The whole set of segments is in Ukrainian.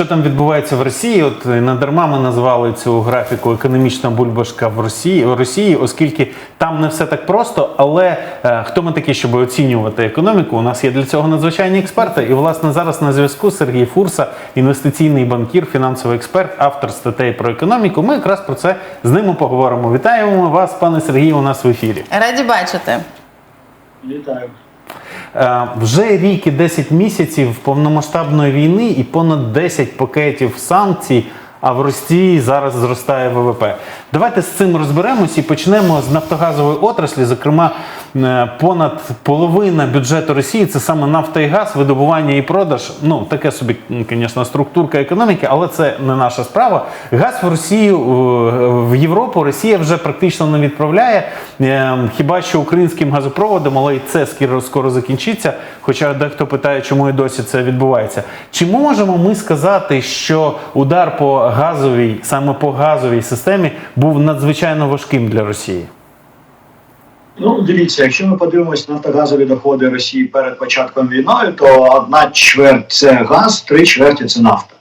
що там відбувається в Росії? От не дарма ми назвали цю графіку економічна бульбашка в Росії, в Росії, оскільки там не все так просто. Але е, хто ми такі, щоб оцінювати економіку? У нас є для цього надзвичайні експерти. І власне зараз на зв'язку Сергій Фурса, інвестиційний банкір, фінансовий експерт, автор статей про економіку. Ми якраз про це з ними поговоримо. Вітаємо вас, пане Сергію. У нас в ефірі. Раді бачити. Вітаю. Е, Вже рік і 10 місяців повномасштабної війни і понад 10 пакетів санкцій. А в Росії зараз зростає ВВП. Давайте з цим розберемось і почнемо з нафтогазової отраслі. Зокрема, е, понад половина бюджету Росії це саме нафта і газ, видобування і продаж. Ну таке собі, звісно, структурка економіки, але це не наша справа. Газ в Росію е, в Європу Росія вже практично не відправляє. Е, Хіба що українським газопроводом, але і це скоро закінчиться. Хоча дехто питає, чому і досі це відбувається. Чи можемо ми сказати, що удар по газовій, саме по газовій системі, був надзвичайно важким для Росії? Ну, дивіться, якщо ми подивимось на нафтогазові доходи Росії перед початком війни, то одна чверть це газ, три чверті це нафта.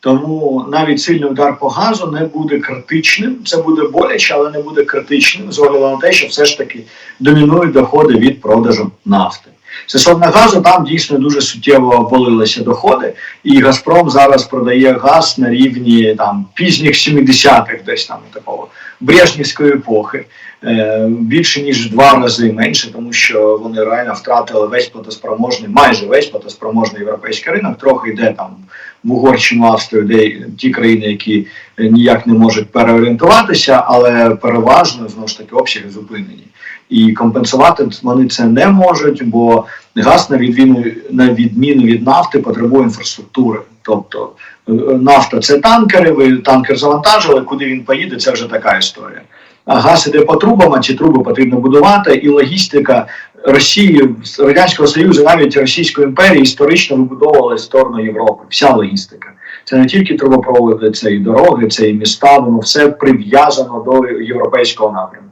Тому навіть сильний удар по газу не буде критичним. Це буде боляче, але не буде критичним з огляду на те, що все ж таки домінують доходи від продажу нафти. Стосовно газу, там дійсно дуже суттєво обвалилися доходи, і Газпром зараз продає газ на рівні там пізніх 70-х, десь там такого Брежнівської епохи. Е, більше ніж два рази менше, тому що вони реально втратили весь платоспроможний, майже весь платоспроможний європейський ринок. Трохи йде там в Угорщину, Австрію, де ті країни, які е, ніяк не можуть переорієнтуватися, але переважно знову ж таки обсяги зупинені. І компенсувати вони це не можуть, бо газ на відміну на відміну від нафти потребує інфраструктури. Тобто е, нафта це танкери. Ви танкер завантажили, куди він поїде, це вже така історія. Газ іде по трубам, а ці труби потрібно будувати, і логістика Росії, Радянського Союзу, навіть Російської імперії історично вибудовували сторону Європи. Вся логістика. Це не тільки трубопроводи, це і дороги, це і міста, воно все прив'язано до європейського напрямку.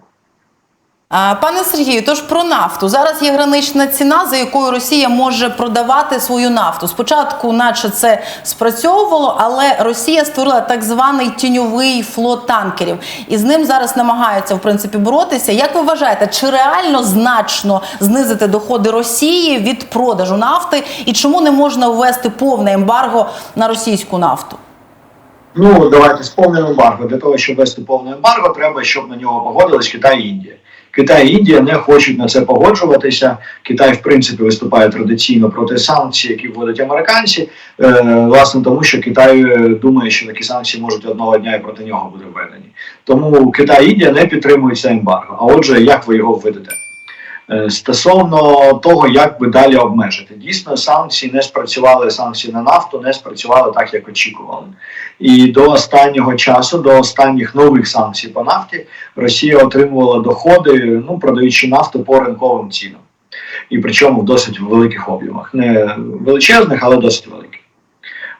Пане Сергію, тож про нафту зараз є гранична ціна, за якою Росія може продавати свою нафту. Спочатку, наче це спрацьовувало, але Росія створила так званий тіньовий флот танкерів, і з ним зараз намагаються в принципі боротися. Як ви вважаєте, чи реально значно знизити доходи Росії від продажу нафти, і чому не можна ввести повне ембарго на російську нафту? Ну давайте з повним ембарго. Для того, щоб вести повне ембарго, треба, щоб на нього погодились Китай і Індія. Китай і Індія не хочуть на це погоджуватися. Китай, в принципі, виступає традиційно проти санкцій, які вводять американці. Е, власне, тому що Китай е, думає, що такі санкції можуть одного дня і проти нього бути введені. Тому Китай і Індія не підтримують це ембарго. А отже, як ви його введете? Е, Стосовно того, як би далі обмежити, дійсно санкції не спрацювали. Санкції на нафту не спрацювали так, як очікували. І до останнього часу, до останніх нових санкцій по нафті, Росія отримувала доходи, ну продаючи нафту по ринковим цінам, і причому в досить великих об'ємах, не величезних, але досить великих.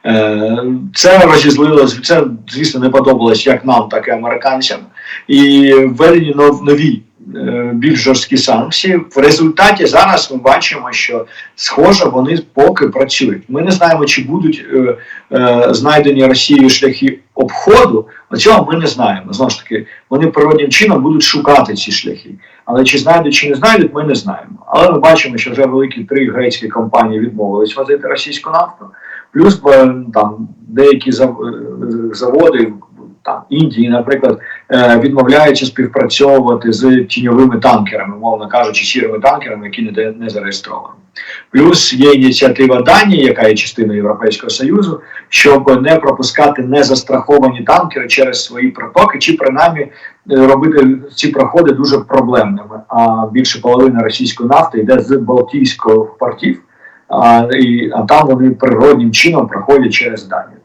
Е, Це розізлило, це, звісно, не подобалось як нам, так і американцям. І введені нов- нові більш жорсткі санкції. В результаті зараз ми бачимо, що схоже вони поки працюють. Ми не знаємо, чи будуть е, е, знайдені Росією шляхи обходу. Цього ми не знаємо. Знову ж таки, вони природнім чином будуть шукати ці шляхи. Але чи знайдуть, чи не знайдуть, ми не знаємо. Але ми бачимо, що вже великі три грецькі компанії відмовились возити російську нафту. Плюс е, там деякі зав- е, заводи там Індії, наприклад, е, відмовляються співпрацьовувати з тіньовими танкерами, мовно кажучи, сірими танкерами, які не, не зареєстровані. Плюс є ініціатива Данії, яка є частиною Європейського Союзу, щоб не пропускати незастраховані танкери через свої протоки, чи принаймні е, робити ці проходи дуже проблемними. А більше половини російської нафти йде з Балтійських портів, а, і, а там вони природнім чином проходять через Данію.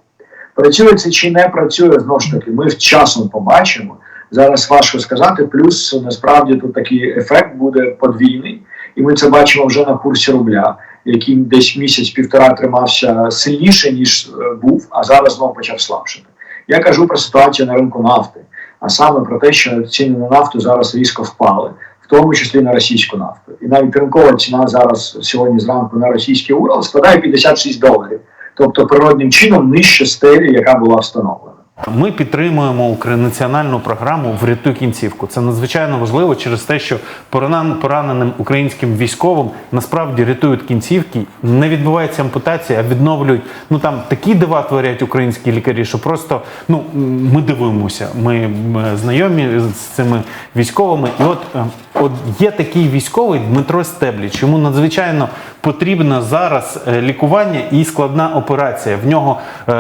Працює це чи не працює, знову ж таки, ми часом побачимо. Зараз важко сказати. Плюс насправді тут такий ефект буде подвійний, і ми це бачимо вже на курсі рубля, який десь місяць-півтора тримався сильніше, ніж е, був, а зараз знову почав слабшати. Я кажу про ситуацію на ринку нафти, а саме про те, що ціни на нафту зараз різко впали, в тому числі на російську нафту. І навіть ринкова ціна зараз сьогодні зранку на російський Урал складає 56 доларів. Тобто природним чином нижче стелі, яка була встановлена. Ми підтримуємо національну програму Врятуй кінцівку. Це надзвичайно важливо через те, що поранен- пораненим українським військовим насправді рятують кінцівки. Не відбувається ампутація, а відновлюють. Ну там такі дива творять українські лікарі, що просто ну ми дивуємося. Ми, знайомі з цими військовими. І от, е, от є такий військовий Дмитро Стебліч. Йому надзвичайно потрібно зараз е, лікування і складна операція. В нього е,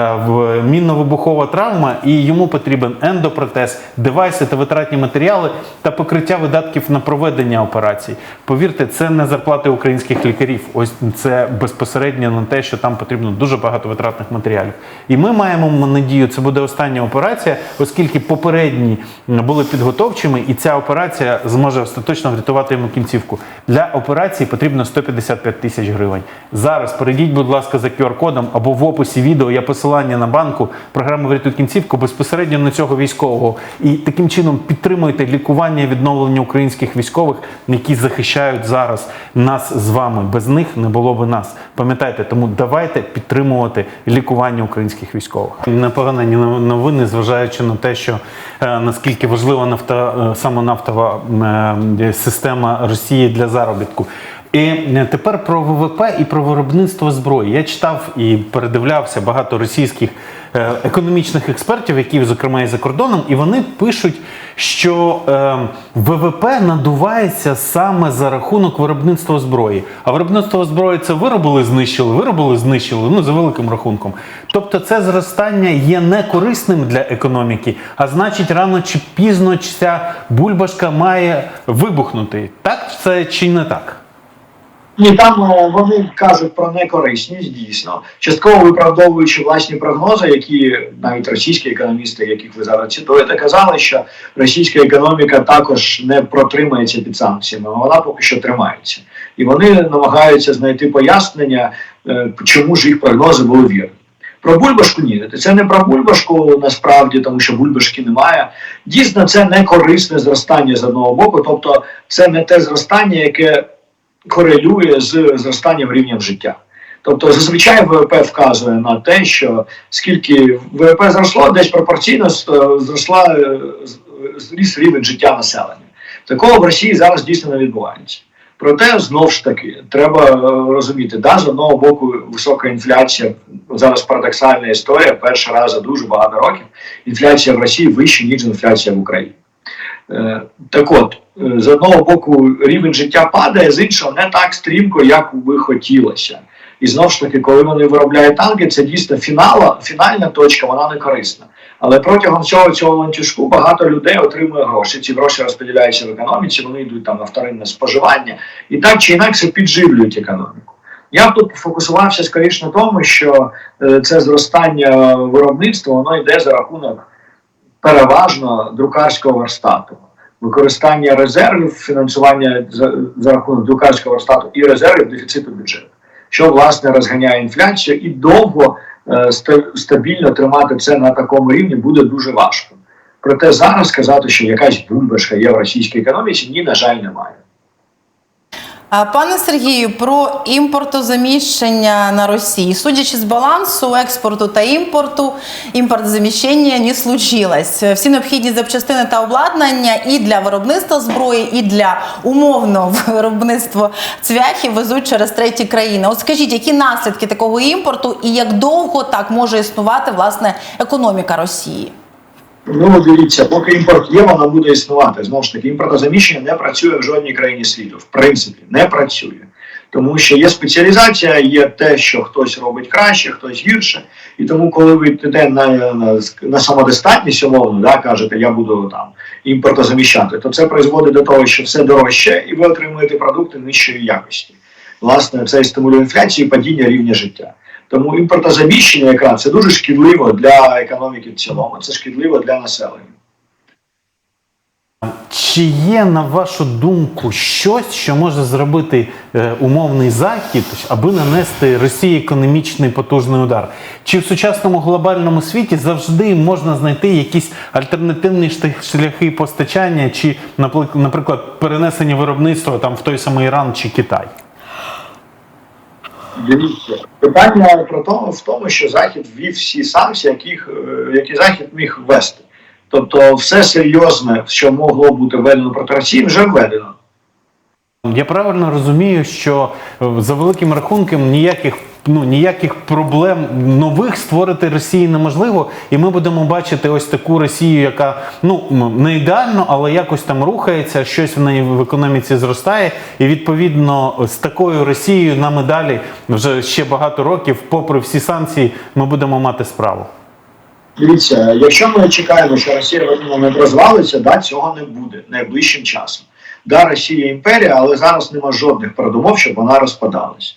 мінно-вибухова травма, і йому потрібен ендопротез, девайси та витратні матеріали та покриття видатків на проведення операцій. Повірте, це не зарплати українських лікарів. Ось це безпосередньо на те, що там потрібно дуже багато витратних матеріалів. І ми маємо надію, це буде остання операція, оскільки попередні були підготовчими, і ця операція зможе остаточно врятувати йому кінцівку. Для операції потрібно 155 тисяч гривень. Зараз перейдіть, будь ласка, за QR-кодом або в описі відео є посилання на банку програми «Врятуй кінцівку безпосередньо на цього військового. І таким чином підтримуйте лікування і відновлення українських військових, які захищають зараз нас з вами. Без них не було би нас. Пам'ятайте, тому давайте підтримувати лікування українських військових. Непогані новини, зважаючи на те, що е, наскільки важлива нафта, е, саме нафтова е, система Росії для заробітку. І е, тепер про ВВП і про виробництво зброї. Я читав і передивлявся багато російських е, економічних експертів, які, зокрема, і за кордоном, і вони пишуть, що е, ВВП надувається саме за рахунок виробництва зброї. А виробництво зброї це виробили, знищили, виробили, знищили, ну за великим рахунком. Тобто, це зростання є не корисним для економіки, а значить, рано чи пізно ця бульбашка має вибухнути. Так це чи не так? Ні, там е, вони кажуть про некорисність, дійсно, частково виправдовуючи власні прогнози, які навіть російські економісти, яких ви зараз цитуєте, казали, що російська економіка також не протримається під санкціями, вона поки що тримається. І вони намагаються знайти пояснення, е, чому ж їх прогнози були вірні. Про бульбашку ні, це не про бульбашку насправді, тому що бульбашки немає. Дійсно, це не корисне зростання з одного боку, тобто це не те зростання, яке корелює з зростанням рівня життя. Тобто зазвичай ВВП вказує на те, що скільки ВВП зросло, десь пропорційно е, зросла е, зріс рівень життя населення. Такого в Росії зараз дійсно не відбувається. Проте знову ж таки треба е, розуміти, да, з одного боку висока інфляція, зараз парадоксальна історія. Перший раз за дуже багато років інфляція в Росії вища, ніж інфляція в Україні. Е, Так от, е, з одного боку, рівень життя падає, з іншого не так стрімко, як би хотілося. І знову ж таки, коли вони виробляють танки, це дійсно фінала, фінальна точка, вона не корисна. Але протягом цього цього ланцюжку багато людей отримує гроші. Ці гроші розподіляються в економіці, вони йдуть там на вторинне споживання і так чи інакше підживлюють економіку. Я б тут фокусувався скоріше на тому, що е, це зростання виробництва воно йде за рахунок переважно друкарського верстату. Використання резервів, фінансування за, за рахунок друкарського верстату і резервів дефіциту бюджету, що власне розганяє інфляцію і довго е, стабільно тримати це на такому рівні буде дуже важко. Проте зараз сказати, що якась бульбашка є в російській економіці, ні, на жаль, немає. Пане Сергію, про імпортозаміщення на Росії. Судячи з балансу експорту та імпорту, імпортозаміщення не случилось. Всі необхідні запчастини та обладнання і для виробництва зброї, і для умовного виробництва цвяхів везуть через треті країни. От скажіть, які наслідки такого імпорту і як довго так може існувати власне економіка Росії? Ну, дивіться, поки імпорт є, вона буде існувати. Знову ж таки, імпортозаміщення не працює в жодній країні світу. В принципі, не працює. Тому що є спеціалізація, є те, що хтось робить краще, хтось гірше. І тому, коли ви йдете на, на, на самодостатність, умовно, да, кажете, я буду там імпортозаміщати, то це призводить до того, що все дорожче, і ви отримуєте продукти нижчої якості. Власне, це і стимулює інфляцію і падіння рівня життя. Тому імпортозаміщення якраз це дуже шкідливо для економіки в цілому, це шкідливо для населення. Чи є, на вашу думку, щось, що може зробити е, умовний захід, аби нанести Росії економічний потужний удар? Чи в сучасному глобальному світі завжди можна знайти якісь альтернативні шляхи постачання, чи, наприклад, перенесення виробництва там в той самий Іран чи Китай? Дивіться, питання про то в тому, що Захід ввів всі санкції, яких, е, які Захід міг ввести. Тобто, все серйозне, що могло бути введено проти Росії, вже введено. Я правильно розумію, що е, за великим рахунком ніяких ну ніяких проблем нових створити Росії неможливо, і ми будемо бачити ось таку Росію, яка ну не ідеально, але якось там рухається, щось в неї в економіці зростає. І відповідно з такою Росією нам і далі вже ще багато років, попри всі санкції, ми будемо мати справу. Дивіться, якщо ми чекаємо, що Росія один розвалиться, да, цього не буде найближчим часом. Да, Росія імперія, але зараз нема жодних передумов, щоб вона розпадалася.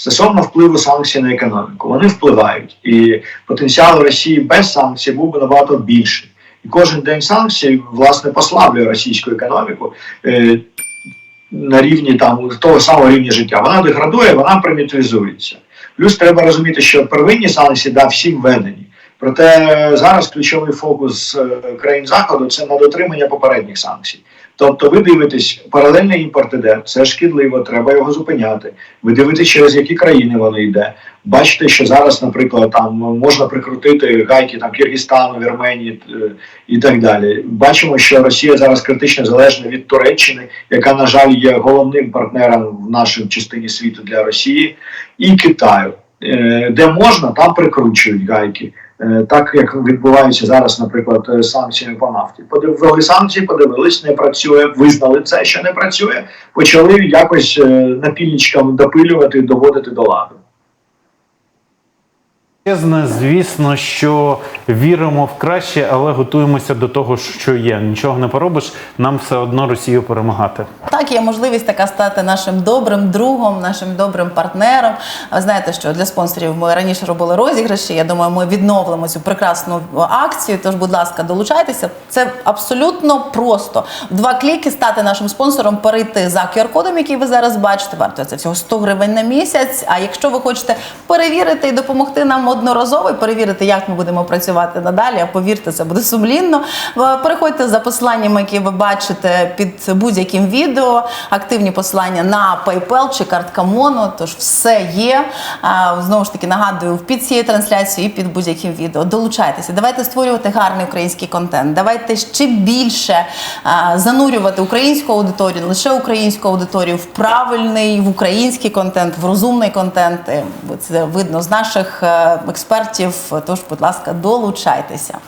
Стосовно впливу санкцій на економіку, вони впливають, і потенціал Росії без санкцій був би набагато більший. І кожен день санкцій власне послаблює російську економіку е, на рівні там того самого рівня життя. Вона деградує, вона примітивізується. Плюс треба розуміти, що первинні санкції да, всі введені. Проте зараз ключовий фокус е, країн заходу це на дотримання попередніх санкцій. Тобто, ви дивитесь, паралельний імпорт іде, це шкідливо, треба його зупиняти. Ви дивитесь, через які країни воно йде. Бачите, що зараз, наприклад, там можна прикрутити гайки там Киргизстану, Вірменії е, і так далі. Бачимо, що Росія зараз критично залежна від Туреччини, яка, на жаль, є головним партнером в нашій частині світу для Росії, і Китаю. Е, Де можна, там прикручують гайки. Е, Так як відбувається зараз, наприклад, е, санкціями по нафті. Подивили санкції, подивились, не працює, визнали це, що не працює, почали якось е, напільничкам допилювати, доводити до ладу. Звісно, що віримо в краще, але готуємося до того, що є. Нічого не поробиш, нам все одно Росію перемагати. Так, є можливість така стати нашим добрим другом, нашим добрим партнером. Ви знаєте, що для спонсорів ми раніше робили розіграші. Я думаю, ми відновимо цю прекрасну акцію. Тож, будь ласка, долучайтеся. Це абсолютно просто. Два кліки стати нашим спонсором, перейти за QR-кодом, який ви зараз бачите. Варто це всього 100 гривень на місяць. А якщо ви хочете перевірити і допомогти нам одноразово, перевірити, як ми будемо працювати надалі, а повірте, це буде сумлінно. ви Переходьте за посиланнями, які ви бачите під будь-яким відео. Активні посилання на PayPal чи картка Моно. Тож все є. Знову ж таки нагадую під цією трансляцією і під будь-яким відео. Долучайтеся. Давайте створювати гарний український контент. Давайте ще більше занурювати українську аудиторію, не лише українську аудиторію в правильний в український контент, в розумний контент. Е, Це видно з наших е, експертів. Тож, будь ласка, долучайтеся.